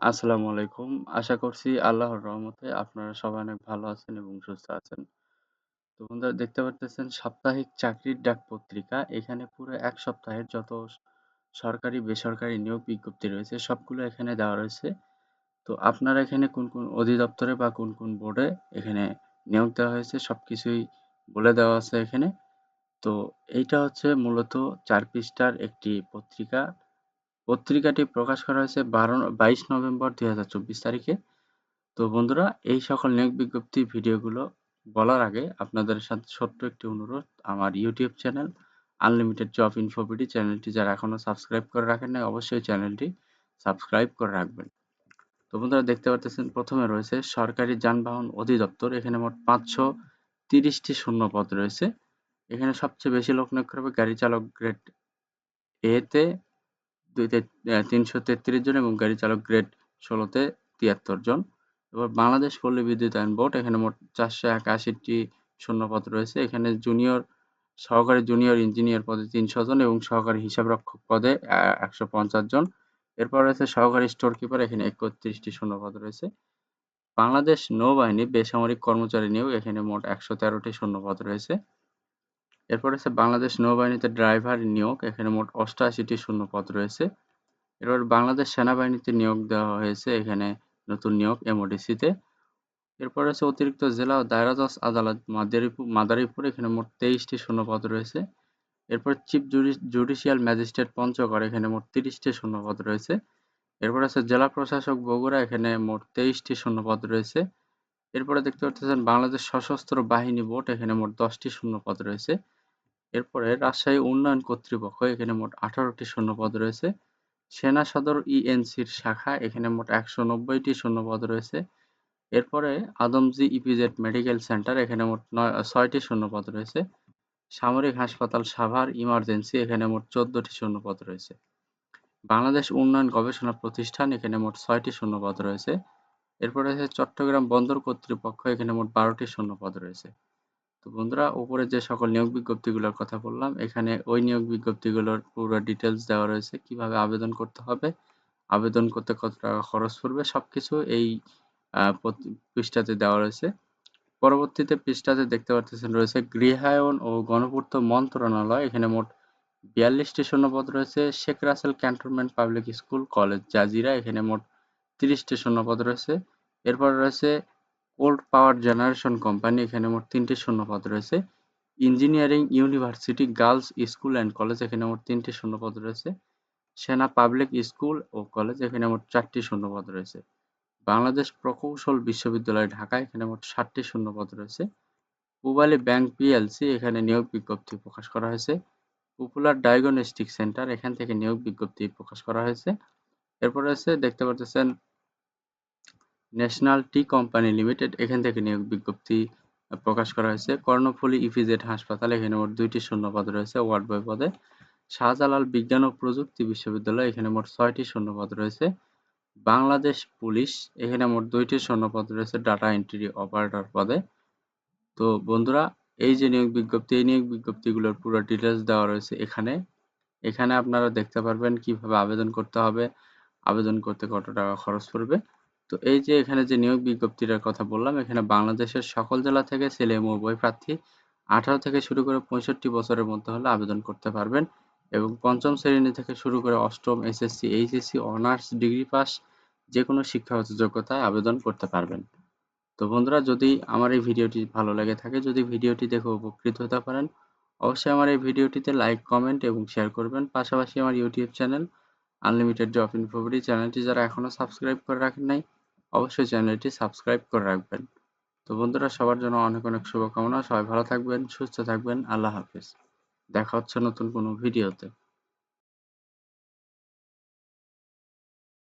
আসসালামু আলাইকুম। আশা করছি আল্লাহর রহমতে আপনারা সবাই অনেক ভালো আছেন এবং সুস্থ আছেন। তো বন্ধুরা দেখতে পারতেছেন সাপ্তাহিক চাকরির ডাক পত্রিকা। এখানে পুরো এক সপ্তাহের যত সরকারি, বেসরকারি নিয়োগ বিজ্ঞপ্তি রয়েছে সবগুলো এখানে দেওয়া রয়েছে। তো আপনারা এখানে কোন, কোন অধিদপ্তরে বা কোন, কোন বোর্ডে এখানে নিয়োগ দেওয়া হয়েছে সবকিছুই বলে দেওয়া আছে এখানে। তো এইটা হচ্ছে মূলত চার পৃষ্ঠার একটি পত্রিকা। পত্রিকাটি প্রকাশ করা হয়েছে ১২ ২২ নভেম্বর ২০২৪ তারিখে। তো বন্ধুরা, এই সকল নিয়োগ বিজ্ঞপ্তি ভিডিওগুলো বলার আগে আপনাদের সাথে ছোট্ট একটি অনুরোধ, আমার YouTube channel unlimited job info BD চ্যানেলটি যারা এখনও সাবস্ক্রাইব করে রাখেন নাই, অবশ্যই চ্যানেলটি সাবস্ক্রাইব করে রাখবেন। তো বন্ধুরা, দেখতে পারতেছেন, প্রথমে রয়েছে সরকারি যানবাহন অধিদপ্তর এখানে মোট ৫৩০টি শূন্যপদ রয়েছে। এখানে সবচেয়ে বেশি লোক নিয়োগ করা হবে গাড়ি চালক গ্রেড এ তে দুইতে তিনশো তেত্রিশ জন এবং গাড়ি চালক গ্রেড ষোলোতে তিয়াত্তর জন। এবার বাংলাদেশ পল্লী বিদ্যুতায়ন বোর্ড, এখানে মোট চারশো একাশিটি শূন্যপদ রয়েছে। এখানে জুনিয়র, সহকারী জুনিয়র ইঞ্জিনিয়ার পদে তিনশো জন এবং সহকারী হিসাবরক্ষক পদে একশো পঞ্চাশ জন। এরপর রয়েছে সহকারী স্টোর কিপার এখানে একত্রিশটি শূন্যপদ রয়েছে। বাংলাদেশ নৌবাহিনী বেসামরিক কর্মচারী নিয়োগ, এখানে মোট একশো তেরোটি শূন্যপদ রয়েছে। এরপর আছে বাংলাদেশ নৌবাহিনীতে ড্রাইভার নিয়োগ, এখানে মোট অষ্টআশিটি শূন্য পদ রয়েছে। এরপর বাংলাদেশ সেনাবাহিনীতে নিয়োগ দেওয়া হয়েছে, এখানে নতুন নিয়োগ এমওডিসিতে। এরপর আছে অতিরিক্ত জেলা ও দায়রা জজ আদালত মাদারীপুর মাদারীপুর, এখানে মোট তেইশটি শূন্য পদ রয়েছে। এরপর চিফ জুডিশিয়াল ম্যাজিস্ট্রেট পঞ্চগড়, এখানে মোট তিরিশটি শূন্য পদ রয়েছে। এরপর আছে জেলা প্রশাসক বগুড়া, এখানে মোট তেইশটি শূন্য পদ রয়েছে। এরপরে দেখতে পাচ্ছেন বাংলাদেশ সশস্ত্র বাহিনী বোর্ড, এখানে মোট দশটি শূন্য পদ রয়েছে। এরপরে রাজশাহী উন্নয়ন কর্তৃপক্ষ, এখানে মোট আঠারোটি শূন্যপদ রয়েছে। সেনা সদর ইএনসির শাখা, এখানে মোট একশো নব্বইটি শূন্যপদ রয়েছে। এরপরে আদমজি ইপিজেড মেডিকেল সেন্টার, এখানে মোট নয়, ছয়টি শূন্যপদ রয়েছে। সামরিক হাসপাতাল সাভার ইমার্জেন্সি, এখানে মোট চোদ্দটি শূন্যপদ রয়েছে। বাংলাদেশ উন্নয়ন গবেষণা প্রতিষ্ঠান, এখানে মোট ছয়টি শূন্যপদ রয়েছে। এরপরে রয়েছে চট্টগ্রাম বন্দর কর্তৃপক্ষ, এখানে মোট বারোটি শূন্যপদ রয়েছে। তো বন্ধুরা, উপরে যে সকল নিয়োগ বিজ্ঞপ্তিগুলোর কথা বললাম, এখানে ওই নিয়োগ বিজ্ঞপ্তিগুলোর পুরো ডিটেলস দেওয়া রয়েছে, কীভাবে আবেদন করতে হবে, আবেদন করতে কত টাকা খরচ পড়বে, সবকিছু এই পৃষ্ঠাতে দেওয়া রয়েছে। পরবর্তীতে পৃষ্ঠাতে দেখতে পাচ্ছেন রয়েছে, গৃহায়ন ও গণপূর্ত মন্ত্রণালয়, এখানে মোট বিয়াল্লিশটি শূন্যপদ রয়েছে, Sheikh Russel cantonment public school, college Zajira, এখানে মোট তিরিশটি শূন্যপদ রয়েছে। এরপর রয়েছে ওল্ড পাওয়ার জেনারেশন কোম্পানি এখানে মোট তিনটি শূন্যপদ রয়েছে। Engineering university girls school and college এখানে মোট তিনটি শূন্যপদ রয়েছে। সেনা পাবলিক স্কুল ও কলেজ এখানে মোট চারটি শূন্যপদ রয়েছে। বাংলাদেশ প্রকৌশল বিশ্ববিদ্যালয় ঢাকা এখানে মোট ষাটটি শূন্যপদ রয়েছে। পুবালি ব্যাংক পিএলসি এখানে নিয়োগ বিজ্ঞপ্তি প্রকাশ করা হয়েছে। পপুলার ডায়াগনস্টিক সেন্টার এখান থেকে নিয়োগ বিজ্ঞপ্তি প্রকাশ করা হয়েছে। এরপর রয়েছে, দেখতে পাচ্ছেন ন্যাশনাল টি কোম্পানি লিমিটেড, এখান থেকে নিয়োগ বিজ্ঞপ্তি প্রকাশ করা হয়েছে। কর্ণফুলী ইপিজেড হাসপাতাল, এখানে মোট দুইটি শূন্যপদ রয়েছে। ওয়ার্ড বয় পদে শাহজালাল বিজ্ঞান ও প্রযুক্তি বিশ্ববিদ্যালয়, এখানে মোট ছয়টি শূন্যপদ রয়েছে। বাংলাদেশ পুলিশ, এখানে মোট দুইটি শূন্যপদ রয়েছে ডাটা এন্ট্রি অপারেটর পদে। তো বন্ধুরা, এই যে নিয়োগ বিজ্ঞপ্তি, এই নিয়োগ বিজ্ঞপ্তিগুলোর পুরো ডিটেলস দেওয়া রয়েছে এখানে। এখানে আপনারা দেখতে পারবেন কীভাবে আবেদন করতে হবে, আবেদন করতে কত টাকা খরচ পড়বে। তো এই যে এখানে যে নিয়োগ বিজ্ঞপ্তিটার কথা বললাম, এখানে বাংলাদেশের সকল জেলা থেকে ছেলে এবং উভয় প্রার্থী আঠারো থেকে শুরু করে পঁয়ষট্টি বছরের মধ্যে হলে আবেদন করতে পারবেন এবং পঞ্চম শ্রেণি থেকে শুরু করে অষ্টম SSC, HSC, honours, degree pass যে কোনো শিক্ষাগত যোগ্যতায় আবেদন করতে পারবেন। তো বন্ধুরা, যদি আমার এই ভিডিওটি ভালো লেগে থাকে, যদি ভিডিওটি দেখে উপকৃত হতে পারেন, অবশ্যই আমার এই ভিডিওটিতে লাইক, কমেন্ট এবং শেয়ার করবেন। পাশাপাশি আমার YouTube channel unlimited job info BD চ্যানেলটি যারা এখনও সাবস্ক্রাইব করে রাখেন নাই অবশ্যই চ্যানেলটি সাবস্ক্রাইব করে রাখবেন। তো বন্ধুরা, সবার জন্য অনেক অনেক শুভকামনা। সবাই ভালো থাকবেন, সুস্থ থাকবেন। আল্লাহ হাফিজ। দেখা হচ্ছে নতুন কোনো ভিডিওতে।